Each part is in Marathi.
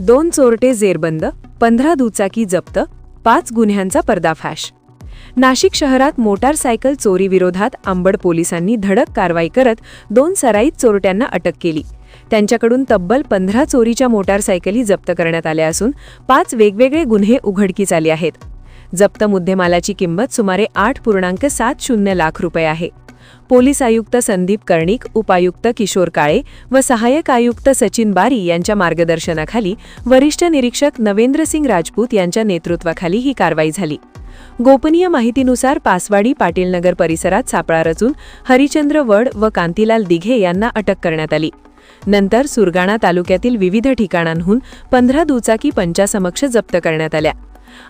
दोन चोरटे जेरबंद पंधरा दुचाकी जप्त पाच गुन्ह्यांचा पर्दाफाश. नाशिक शहरात मोटारसायकल चोरीविरोधात आंबड पोलिसांनी धडक कारवाई करत दोन सराईत चोरट्यांना अटक केली. त्यांच्याकडून तब्बल पंधरा चोरीच्या मोटारसायकली जप्त करण्यात आल्या असून पाच वेगवेगळे गुन्हे उघडकीस आले आहेत. जप्त मुद्देमालाची किंमत सुमारे आठ पूर्णांक सात शून्य लाख रुपये आहे. पोलीस आयुक्त संदीप कर्णिक उपायुक्त किशोर काळे व सहाय्यक आयुक्त सचिन बारी यांच्या मार्गदर्शनाखाली वरिष्ठ निरीक्षक नवेंद्रसिंग राजपूत यांच्या नेतृत्वाखाली ही कारवाई झाली. गोपनीय माहितीनुसार पासवाडी पाटीलनगर परिसरात सापळा रचून हरिचंद्र वड व कांतीलाल दिघे यांना अटक करण्यात आली. नंतर सुरगाणा तालुक्यातील विविध ठिकाणांहून पंधरा दुचाकी पंचासमक्ष जप्त करण्यात आल्या.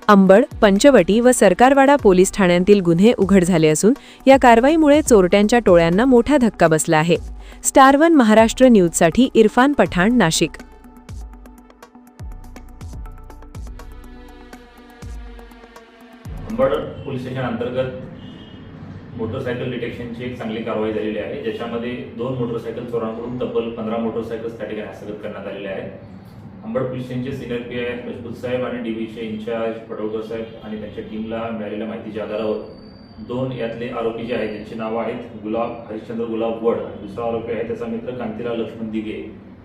अंबड पंचवटी व सरकारवाडा पोलीस ठाण्यांतील गुन्हे उघड झाले असून या कारवाईमुळे चोरट्यांच्या टोळ्यांना मोठा धक्का बसला आहे. स्टार वन महाराष्ट्र न्यूजसाठी इरफान पठाण नाशिक. अंबड पोलीस स्टेशन अंतर्गत मोटरसायकल डिटेक्शनची एक चांगली कारवाई झालेली आहे. ज्याच्यामध्ये दोन मोटरसायकल चोरांकडून तब्बल पंधरा मोटरसायकल्स त्या ठिकाणी हस्तगत करण्यात आलेल्या आहेत. अंबड पोलीस स्टेशनचे सिनियर पी आय मजबूत साहेब आणि डीबीचे इन्चार्ज पडवकर साहेब आणि त्यांच्या टीमला मिळालेल्या माहितीच्या आधारावर दोन यातले आरोपी जे आहेत त्यांची नावं आहेत गुलाब हरिश्चंद्र गुलाब वड आणि दुसरा आरोपी आहे त्याचा मित्र कांतीलाल लक्ष्मण दिघे.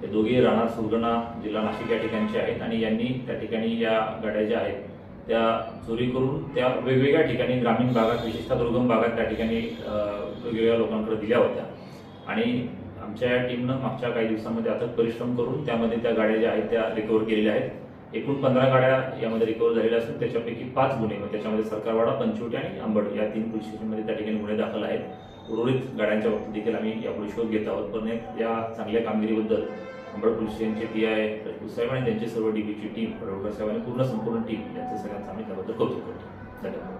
हे दोघे राणा सुरगणा जिल्हा नाशिक या ठिकाणचे आहेत आणि यांनी त्या ठिकाणी या गाड्या ज्या आहेत त्या चोरी करून त्या वेगवेगळ्या ठिकाणी ग्रामीण भागात विशेषतः दुर्गम भागात त्या ठिकाणी वेगवेगळ्या लोकांकडे दिल्या होत्या. आणि आमच्या या टीमनं मागच्या काही दिवसांमध्ये अथक परिश्रम करून त्यामध्ये त्या गाड्या ज्या आहेत त्या रिकव्हर केलेल्या आहेत. एकूण पंधरा गाड्या यामध्ये रिकव्हर झालेल्या असून त्याच्यापैकी पाच गुन्हे त्याच्यामध्ये सरकारवाडा पंचवटी आणि अंबड या तीन पोलीस स्टेशनमध्ये त्या ठिकाणी गुन्हे दाखल आहेत. उर्वरित गाड्यांच्या बाबतीत देखील आम्ही यापुढे शोध घेत आहोत. पण या चांगल्या कामगिरीबद्दल अंबड पोलीस स्टेशनचे पी आय राजपूत साहेब आणि त्यांची सर्व डीबीची टीम साहेब आणि पूर्ण संपूर्ण टीम यांचे धन्यवाद.